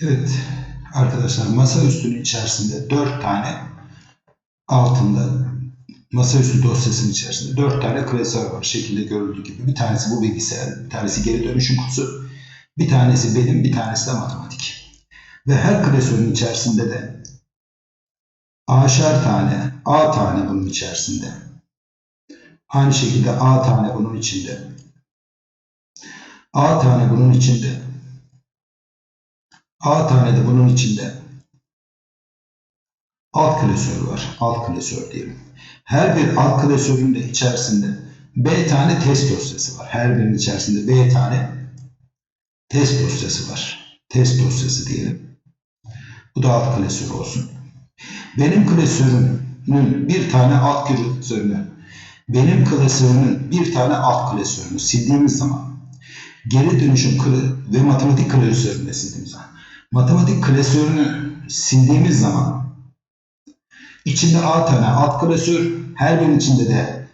Evet arkadaşlar masa üstünün içerisinde 4 tane altında masaüstü dosyasının içerisinde 4 tane klasör var. Şekilde görüldüğü gibi. Bir tanesi bu bilgisayar, bir tanesi geri dönüşüm kutusu, bir tanesi benim, bir tanesi de matematik. Ve her klasörün içerisinde de A'şar tane, A tane bunun içerisinde. Aynı şekilde A tane bunun içinde. A tane bunun içinde. A tane de bunun içinde alt klasör var. Alt klasör diyelim. Her bir alt klasörün de içerisinde B tane test dosyası var. Her birinin içerisinde B tane test dosyası var. Test dosyası diyelim. Bu da alt klasör olsun. Benim klasörümün bir tane alt klasörünü, benim klasörümün bir tane alt klasörünü sildiğimiz zaman geri dönüşüm ve matematik klasörünü sildiğimiz zaman matematik klasörünü sildiğimiz zaman içinde A tane alt klasör her birinin içinde de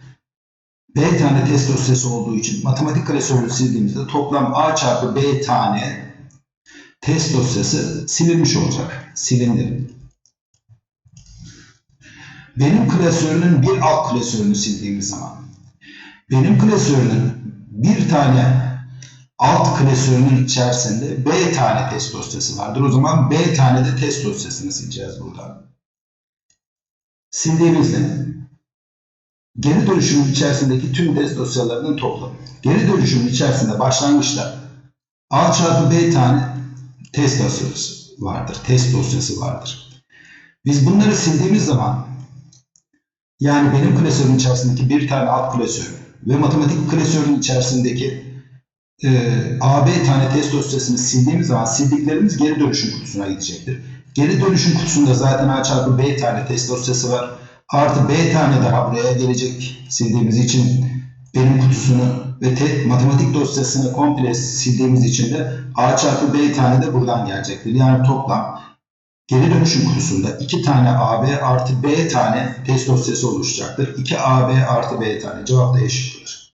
B tane test dosyası olduğu için matematik klasörünü sildiğimizde toplam A çarpı B tane test dosyası silinmiş olacak. Silindi. Benim klasörünün bir alt klasörünü sildiğimiz zaman benim klasörünün bir tane alt klasörünün içerisinde B tane test dosyası vardır. O zaman B tane de test dosyasını sileceğiz buradan. Sildiğimizde geri dönüşümün içerisindeki tüm test dosyalarının toplamı. Geri dönüşümün içerisinde başlangıçta A çarpı B tane test dosyası vardır. Test dosyası vardır. Biz bunları sildiğimiz zaman yani benim klasörün içerisindeki bir tane alt klasör ve matematik klasörün içerisindeki e, AB tane test dosyasını sildiğimiz zaman sildiklerimiz geri dönüşüm kutusuna gidecektir. Geri dönüşüm kutusunda zaten A çarpı B tane test dosyası var. Artı B tane daha buraya gelecek sildiğimiz için benim kutusunu ve te, matematik dosyasını komple sildiğimiz için de A çarpı B tane de buradan gelecektir. Yani toplam geri dönüşüm kutusunda 2 tane AB artı B tane test dosyası oluşacaktır. 2 AB artı B tane cevap da eşittir.